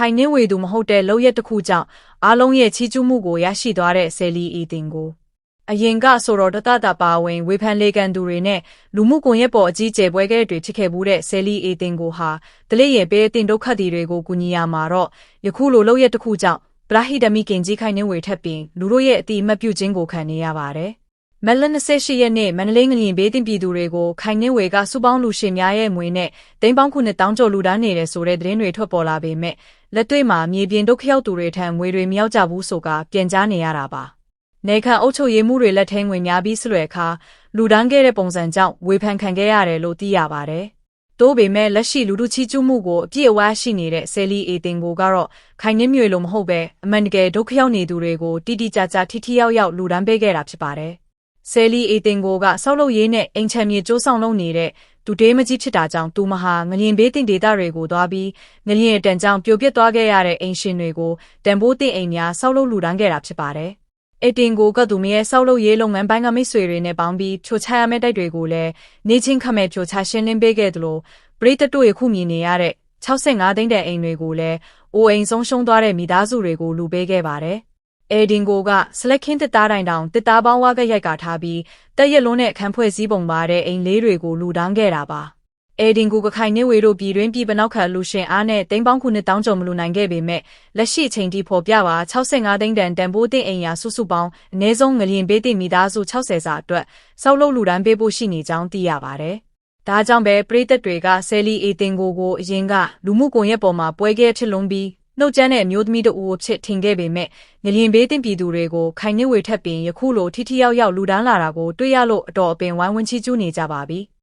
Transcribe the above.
ခိုင်နှင်းဝေသူမဟုတ်တဲ့လောက်ရက်တစ်ခုကြောင့်အားလုံးရဲ့ချီးကျူးမှုကိုရရှိသွားတဲ့ဆယ်လီအီတင်ကိုအရင်ကဆိုတော့တတတာပါဝင်ဝေဖန်လေကန်သူတွေနဲ့လူမှုကွန်ရက်ပေါ်အကြီးကျယ်ပွဲကဲတွေဖြစ်ခဲ့မှုတဲ့ဆယ်လီအေတင်ကိုဟာတလေးရဲ့ပေးတင်ဒုက္ခတီတွေကိုကူညီရမှာတော့ယခုလိုလောက်ရက်တစ်ခုကြောင့်ပလာဟိဒမီကင်ကြီးခိုင်နှင်းဝေထက်ပြီးလူတို့ရဲ့အတိအမှတ်ပြုခြင်းကိုခံနေရပါတယ်။ မက်လ28ရက်နေ့မန္တလေးငလျင်ဘေးတင်ပြည်သူတွေကိုခိုင်နှင်းဝေကစုပေါင်းလူရှင်များရဲ့ငွေနဲ့တိမ်ပေါင်းခုနှစ်တောင်းကျော်လူဒန်းနေတယ်ဆိုတဲ့သတင်းတွေထွက်ပေါ်လာပေမဲ့လက်တွေ့မှာမြေပြင်ဒုက္ခရောက်သူတွေထံငွေတွေမရောက်ကြဘူးဆိုကပြန်ကြားနေရတာပါ။နေခံအုပ်ချုပ်ရေးမှုတွေလက်ထဲငွေများပြီးဆွဲခါလူဒန်းခဲ့တဲ့ပုံစံကြောင့်ဝေဖန်ခံခဲ့ရတယ်လို့သိရပါတယ်။တိုးပေမဲ့လက်ရှိလူထုချီးကျူးမှုကိုအပြည့်အဝရှိနေတဲ့ဆယ်လီအေတင်ကိုကတော့ခိုင်နှင်းမြွေလိုမဟုတ်ပဲအမှန်တကယ်ဒုက္ခရောက်နေသူတွေကိုတိတိကျကျထိထိရောက်ရောက်လူဒန်းပေးခဲ့တာဖြစ်ပါတယ်။ ဆယ်လီအေတင်ကိုကဆောက်လုပ်ရေးနဲ့အိမ်ချမ်းမြေစ조사လုပ်နေတဲ့သူတေးမကြီးဖြစ်တာကြောင့်သူမဟာငလျင်ဘေးတင်ဒေသတွေကိုသွားပြီးငလျင်အတန်ကြောင့်ပြိုပျက်သွားခဲ့ရတဲ့အိမ်ရှင်တွေကိုတန်ဖိုးတင်အိမ်များဆောက်လုပ်လူဒန်းခဲ့တာဖြစ်ပါတယ်။အတင်ကိုကသူမရဲ့ဆောက်လုပ်ရေးလုပ်ငန်းပိုင်းကမိတ်ဆွေတွေနဲ့ပေါင်းပြီးဖြိုချရမယ့်တိုက်တွေကိုလည်းနေချင်းခမဲ့ဖြိုချရှင်းလင်းပေးခဲ့သလိုပရိသတ်တို့ရခုမြင်နေရတဲ့65သိန်းတန်အိမ်တွေကိုလည်းအိုအိမ်ဆုံးရှုံးသွားတဲ့မိသားစုတွေကိုလူပေးခဲ့ပါတယ်။ အေဒင်ကိုကဆလက်ကင်းတစ်သားတိုင်တောင်တစ်သားပေါင်းဝါကရိုက်ကာထားပြီးတက်ရက်လုံးနဲ့ခန်းဖွဲ့စည်းပုံပါတဲ့အိမ်လေးတွေကိုလူဒန်းခဲ့တာပါ။အေဒင်ကိုကခိုင်နေဝေတို့ပြည်တွင်းပြည်ပနောက်ခါလူရှင်အားနဲ့တိမ်ပေါင်းခုနှစ်တောင်းကျော်မလူနိုင်ခဲ့ပေမဲ့လက်ရှိချိန်ထိဖော်ပြပါ65သိန်းတန်တန်ဖိုးတင်အိမ်ယာစုစုပေါင်းအနည်းဆုံးငလျင်ပေးတင်မိသားစု60စာအတွက်စောက်လုပ်လူဒန်းပေးဖို့ရှိနေကြောင်းသိရပါတယ်။ဒါကြောင့်ပဲပရိသတ်တွေကဆယ်လီအေတင်ကိုကိုအရင်ကလူမှုကွန်ရက်ပေါ်မှာပွဲခဲ့ဖြစ်လုံးပြီး နှုတ်ကျန်းတဲ့အမျိုးသမီးတို့အဖြစ်ထင်ခဲ့ပေမဲ့ငလျင်ဘေးတင်ပြည်သူတွေကိုခိုင်နေဝေထက်ပင်ယခုလိုထိထိရောက်ရောက်လူဒန်းလာတာကိုတွေ့ရလို့အတော်အပင်ဝိုင်းဝန်းချီးကျူးနေကြပါပြီ။